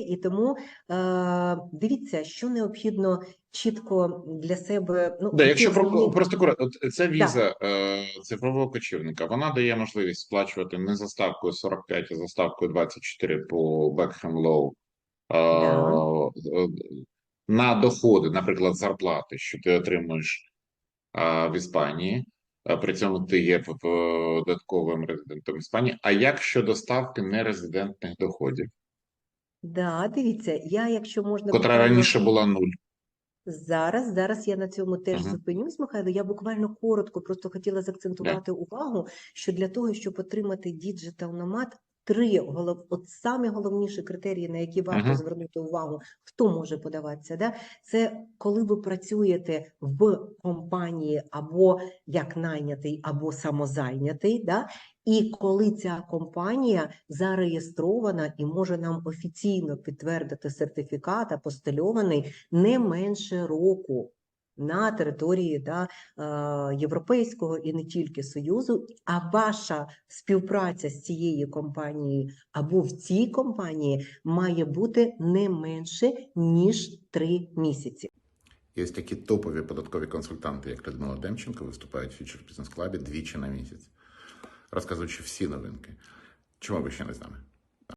І тому е, дивіться, що необхідно чітко для себе. Ну, Да, якщо про просто коротко, от ця віза е, цифрового кочівника, вона дає можливість сплачувати не за ставкою 45, а за ставкою 24 по Beckham Law е, е, на доходи, наприклад, зарплати, що ти отримуєш е, в Іспанії. е, При цьому ти є додатковим резидентом Іспанії. А як щодо ставки нерезидентних доходів, Да, дивіться, я, якщо можна котра буквально- раніше була нуль? Зараз, зараз я на цьому теж Мгм. зупинюсь, Михайло. Я буквально коротко просто хотіла заакцентувати увагу, що для того, щоб отримати Nomad, три голов... от самі головніші критерії, на які варто Мгм. звернути увагу, хто може подаватися, да? це коли ви працюєте в компанії або як найнятий, або самозайнятий, да? і коли ця компанія зареєстрована і може нам офіційно підтвердити сертифікат апостильований не менше року на території да, е, Європейського і не тільки Союзу, а ваша співпраця з цією компанією або в цій компанії має бути не менше ніж три місяці. Є такі топові податкові консультанти, як Людмила Демченко, виступають в Future Business Club двічі на місяць, розказуючи всі новинки. Чому ви ще не з нами?